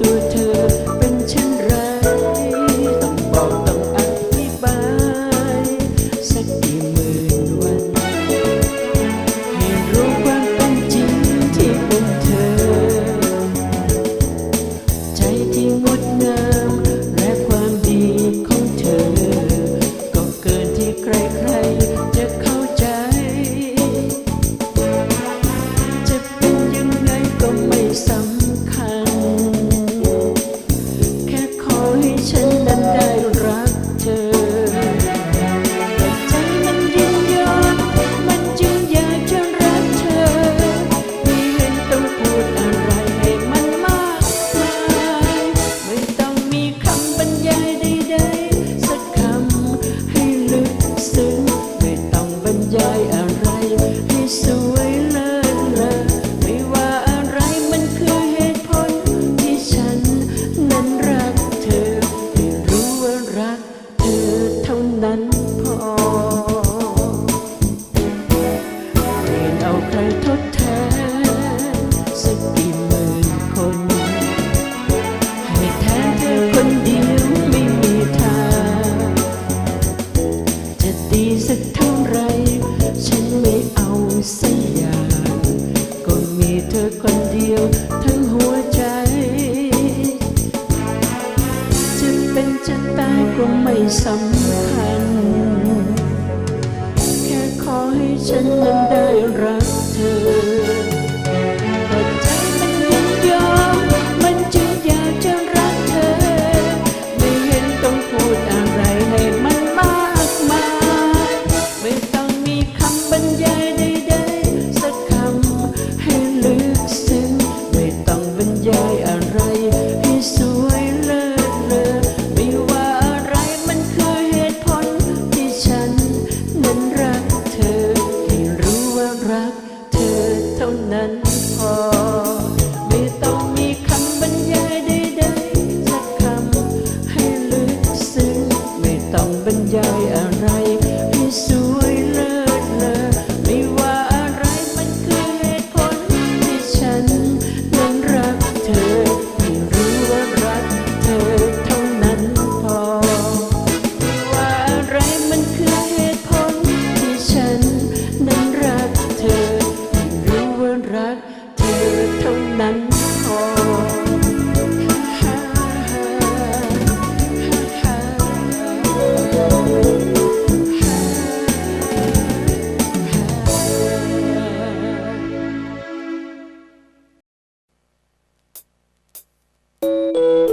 ตัวเธอเป็นเช่นไร ต้องบอกต้องอธิบาย สักกี่มื่นวันให้รู้ความเป็นจริงที่เนเธอ ใจที่งดงามและความดีของเธอ ก็เกินที่ใครๆ เดียวทั้งหัวใจ จะเป็นจะตายก็ไม่สำคัญ แค่ขอให้ฉันนั้น ท่านั้นพอ ไม่ต้องมีคำบรรยายใดๆสัคำให้ลึกซึ้งไม่ต้องบรรยายอะ Música